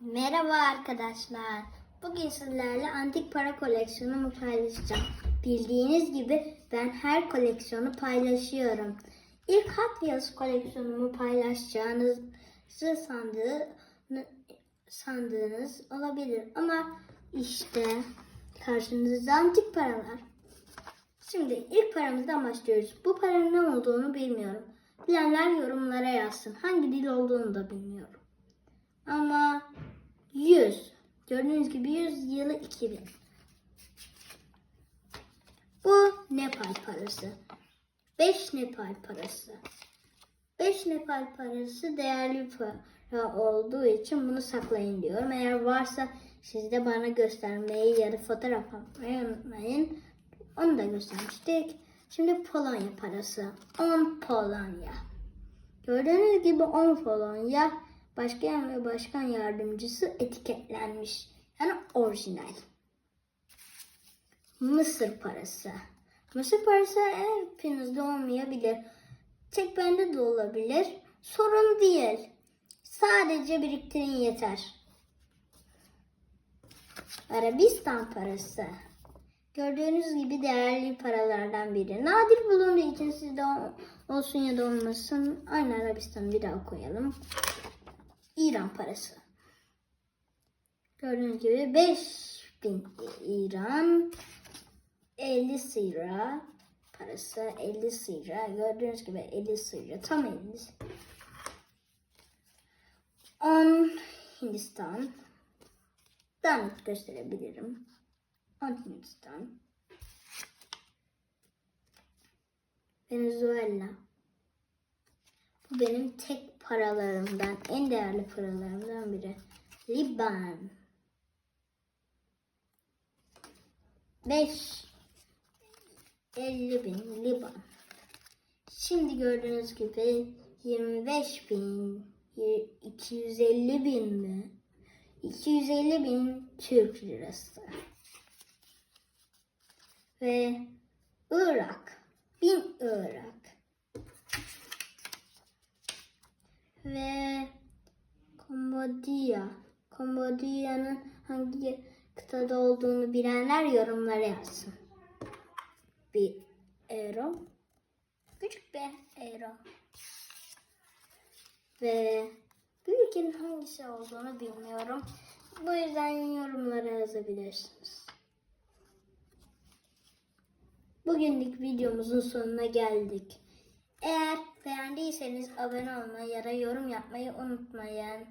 Merhaba arkadaşlar. Bugün sizlerle antik para koleksiyonumu paylaşacağım. Bildiğiniz gibi ben her koleksiyonu paylaşıyorum. İlk Hot Wheels koleksiyonumu paylaşacağınızı sandığı, sandığınız olabilir. Ama işte karşınızda antik paralar. Şimdi ilk paramızdan başlıyoruz. Bu paranın ne olduğunu bilmiyorum. Bilenler yorumlara yazsın. Hangi dil olduğunu da bilmiyorum. Ama 100. Gördüğünüz gibi 100 yılı 2000. Bu Nepal parası. 5 Nepal parası. 5 Nepal parası değerli para olduğu için bunu saklayın diyorum. Eğer varsa siz de bana göstermeyi ya da fotoğraf atmayı unutmayın. Onu da göstermiştik. Şimdi Polonya parası. 10 Polonya. Gördüğünüz gibi 10 Polonya başkan ve başkan yardımcısı etiketlenmiş. Yani orijinal. Mısır parası. Mısır parası hepinizde olmayabilir. Tek bende de olabilir. Sorun değil. Sadece biriktirin yeter. Arabistan parası. Gördüğünüz gibi değerli paralardan biri. Nadir bulunduğu için sizde olsun ya da olmasın. Aynı Arabistan'ı bir daha koyalım. İran parası. Gördüğünüz gibi 5000 İran 50 lira parası 50 lira. Gördüğünüz gibi 50 lira. Tam 50. 10 Hindistan. Daha gösterebilirim. 10 Hindistan. Venezuela. Bu benim tek paralarımdan, en değerli paralarımdan biri. Liban. 5 50 bin Liban. Şimdi gördüğünüz gibi 25 bin 250 bin mi? 250 bin Türk lirası. Ve Irak. Bin Irak. Ve Kambodiya. Kambodiya'nın hangi kıtada olduğunu bilenler yorumlara yazsın. Bir euro. Küçük bir euro. Ve bu ülkenin hangisi olduğunu bilmiyorum. Bu yüzden yorumlara yazabilirsiniz. Bugünlük videomuzun sonuna geldik. Abone olmayı ya da yorum yapmayı unutmayın.